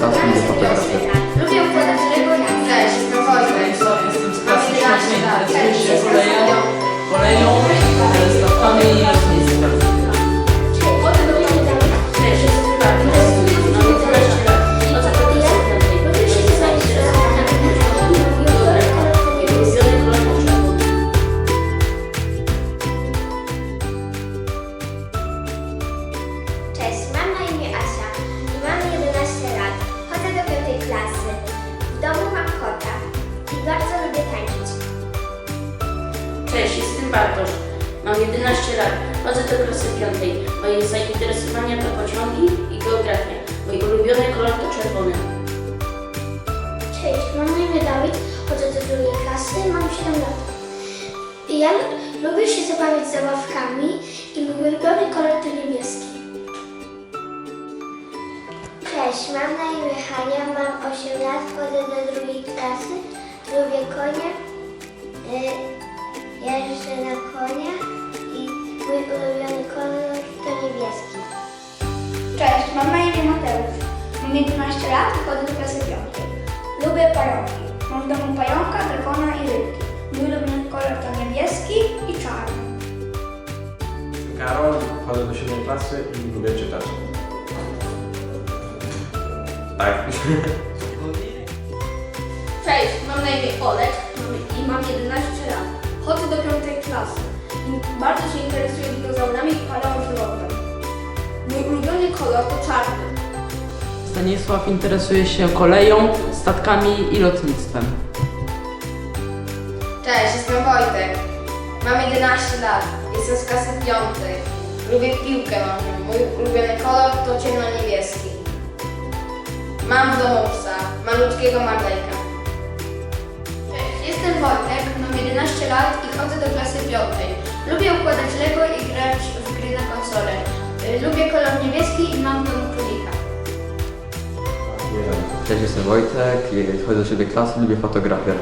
Zacznij do fotografii. Lubię układać Lego i też na wojnę. Sobie z tym z klasy, koleją, koleją, z latami i Bartosz. Mam 11 lat. Chodzę do klasy 5. Moje zainteresowania to pociągi i geografia. Mój ulubiony kolor to czerwony. Cześć, mam na imię Dawid, chodzę do drugiej klasy, mam 7 lat. Ja lubię się zabawiać zabawkami i mój ulubiony kolor to niebieski. Cześć, mam na imię Hania, mam 8 lat, chodzę do drugiej klasy, lubię konie, y, jeżdżę na koniach i mój ulubiony kolor to niebieski. Cześć, mam na imię Mateusz. Mam 11 lat i chodzę do klasy 5. Lubię pająki. Mam w domu pająka, drakona i rybki. Mój ulubiony kolor to niebieski i czarny. Karol, chodzę do siódmej klasy i lubię czytać. Tak. Cześć, mam na imię Olek i mam 11 lat. Chodzę do klasy i bardzo się interesuję dinozaurami i paleontologią. Mój ulubiony kolor to czarny. Stanisław interesuje się koleją, statkami i lotnictwem. Cześć, jestem Wojtek. Mam 11 lat. Jestem z klasy 5. Lubię piłkę nożną. Mój ulubiony kolor to ciemno-niebieski. Mam w domu psa, malutkiego Marlejka. 15 lat i chodzę do klasy piątej. Lubię układać Lego i grać w gry na konsolę. Y, lubię kolor niebieski i mam w domu królika. Cześć, jestem Wojtek, chodzę do siebie klasy, lubię fotografię.